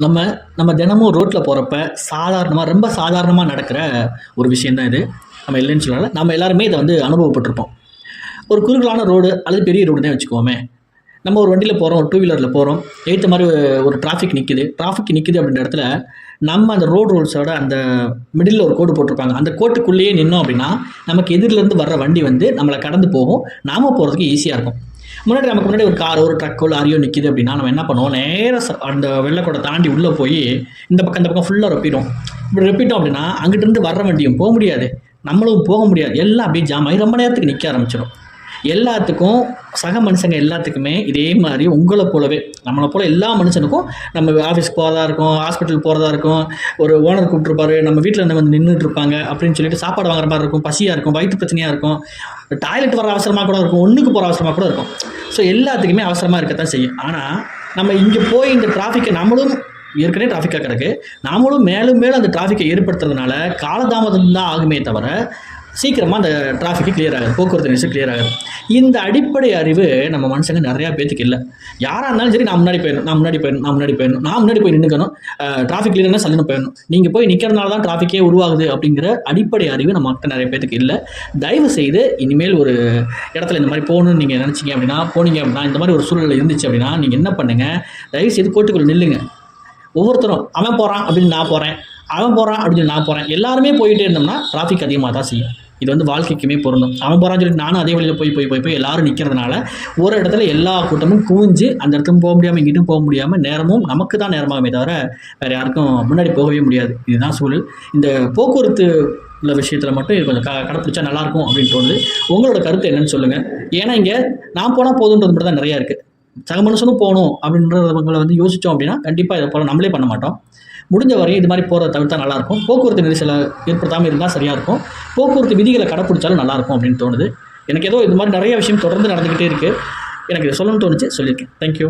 நம்ம நம்ம தினமும் ரோட்டில் போகிறப்ப சாதாரணமாக ரொம்ப சாதாரணமாக நடக்கிற ஒரு விஷயந்தான் இது. நம்ம இல்லைன்னு சொல்லலாம் நம்ம எல்லாருமே இதை வந்து அனுபவப்பட்டிருப்போம். ஒரு குறுகலான ரோடு அல்லது பெரிய ரோடு தான் வச்சுக்கோமே. நம்ம ஒரு வண்டியில் போகிறோம் ஒரு டூ வீலரில் போகிறோம் ஏற்ற மாதிரி ஒரு டிராஃபிக் நிற்கிது டிராஃபிக் நிற்கிது அப்படின்ற இடத்துல நம்ம அந்த ரோடு ரூல்ஸோட அந்த மிடில் ஒரு கோடு போட்டிருப்பாங்க. அந்த கோட்டுக்குள்ளேயே நின்னோம் அப்படின்னா நமக்கு எதிரிலேருந்து வர்ற வண்டி வந்து நம்மளை கடந்து போகும். நாம போகிறதுக்கு ஈஸியாக இருக்கும். முன்னாடி நமக்கு முன்னாடி ஒரு காரோ ஒரு ட்ரக்கோ லாரியோ நிற்கிது அப்படின்னா நம்ம என்ன பண்ணுவோம்? நேராக அந்த வெள்ளக்கோடை தாண்டி உள்ளே போய் இந்த பக்கம் இந்த பக்கம் ஃபுல்லாக ரொப்பிடும் இப்படி ரொப்பிட்டோம் அப்படின்னா அங்கிட்டிருந்து வர்ற வண்டியும் போக முடியாது. நம்மளும் போக முடியாது. எல்லாம் அப்படியே ஜாம் ஆகி ரொம்ப நேரத்துக்கு நிற்க ஆரம்பிச்சிடும். எல்லாத்துக்கும் சக மனுஷங்க எல்லாத்துக்குமே இதே மாதிரி உங்களை போலவே நம்மளை போல எல்லா மனுஷனுக்கும் நம்ம ஆஃபீஸ்க்கு போகிறதா இருக்கும் ஹாஸ்பிட்டல் போகிறதா இருக்கும் ஒரு ஓனர் கூப்பிட்டுருப்பாரு நம்ம வீட்டில் இருந்து வந்து நின்றுட்டு இருப்பாங்க அப்படின்னு சொல்லிட்டு சாப்பாடு வாங்குற மாதிரி இருக்கும் பசியாக இருக்கும் வயிற்று பிரச்சனையாக இருக்கும் டாய்லெட் வர அவசரமாக கூட இருக்கும் ஒன்றுக்கு போகிற அவசரமாக கூட இருக்கும். ஸோ எல்லாத்துக்குமே அவசரமாக இருக்கத்தான் செய்யும். ஆனால் நம்ம இங்கே போய் இந்த டிராஃபிக்கை நம்மளும் ஏற்கனவே டிராஃபிக்காக கிடக்கு நாமளும் மேலும் மேலும் அந்த டிராஃபிக்கை ஏற்படுத்துறதுனால காலதாமதம் தான் ஆகுமே தவிர சீக்கிரமாக அந்த டிராஃபிக்கு கிளியர் ஆகுது போக்குவரத்து நெரிசல் கிளியர் ஆகுது. இந்த அடிப்படை அறிவு நம்ம மனுஷங்க நிறையா பேத்துக்கு இல்லை. யாராக இருந்தாலும் சரி நான் முன்னாடி போயிடணும் நான் முன்னாடி போயிடணும் நான் முன்னாடி போயிடணும் நான் முன்னாடி போய் நின்றுக்கணும் டிராஃபிக் கிளியர்னா சல்லுன்னு போயிடணும். நீங்கள் போய் நிற்கிறதுனால தான் டிராஃபிக்கே உருவாகுது அப்படிங்கிற அடிப்படை அறிவு நம்ம மக்கள் நிறைய பேத்துக்கு இல்லை. தயவு செய்து இனிமேல் ஒரு இடத்துல இந்த மாதிரி போகணும்னு நீங்கள் நினச்சிங்க அப்படின்னா போனீங்க அப்படின்னா இந்த மாதிரி ஒரு சூழ்நிலை இருந்துச்சு அப்படின்னா நீங்கள் என்ன பண்ணுங்கள் தயவு செய்து கோட்டுக்குள்ள நில்லுங்க. ஒவ்வொருத்தரும் அவன் போகிறான் அப்படின்னு நான் போகிறேன் அவன் போகிறான் அப்படின்னு நான் போகிறேன் எல்லாருமே போயிட்டே இருந்தோம்னா டிராஃபிக் அதிகமாக தான் செய்யும். இது வந்து வாழ்க்கைக்குமே பொருந்தும். அவன் போகிறான்னு சொல்லிட்டு நானும் அதே வழியில் போய் போய் போய் போய் எல்லாரும் நிற்கிறதுனால ஒரு இடத்துல எல்லா கூட்டமும் குவிஞ்சு அந்த இடத்துக்கும் போக முடியாமல் இங்கிட்டும் போக முடியாமல் நேரமும் நமக்கு தான் நேரமாகுமே தவிர வேறு யாருக்கும் முன்னாடி போகவே முடியாது. இதுதான் சூழல். இந்த போக்குவரத்து உள்ள விஷயத்தில் மட்டும் இது கொஞ்சம் க கடைப்பிடிச்சா நல்லாயிருக்கும் அப்படின்னு தோணுது. உங்களோட கருத்து என்னன்னு சொல்லுங்கள் ஏன்னா இங்கே நான் போனால் போதுன்றது மட்டும் தான் நிறையா இருக்குது சக மனுஷனும் போகணும் அப்படின்றவங்களை வந்து யோசித்தோம் அப்படின்னா கண்டிப்பாக இதை போல் நம்மளே பண்ண மாட்டோம். முடிஞ்ச வரையும் இது மாதிரி போகிறத தவிர்த்தா நல்லாயிருக்கும். போக்குவரத்து நெரிசலை ஏற்படுத்தாமல் இருந்தால் சரியாக இருக்கும். போக்குவரத்து விதிகளை கடைப்பிடிச்சாலும் நல்லாயிருக்கும் அப்படின்னு தோணுது. எனக்கு ஏதோ இது மாதிரி நிறைய விஷயம் தொடர்ந்து நடந்துக்கிட்டே இருக்குது எனக்கு இதை சொல்லணும்னு தோணுச்சு சொல்லியிருக்கேன். தேங்க்யூ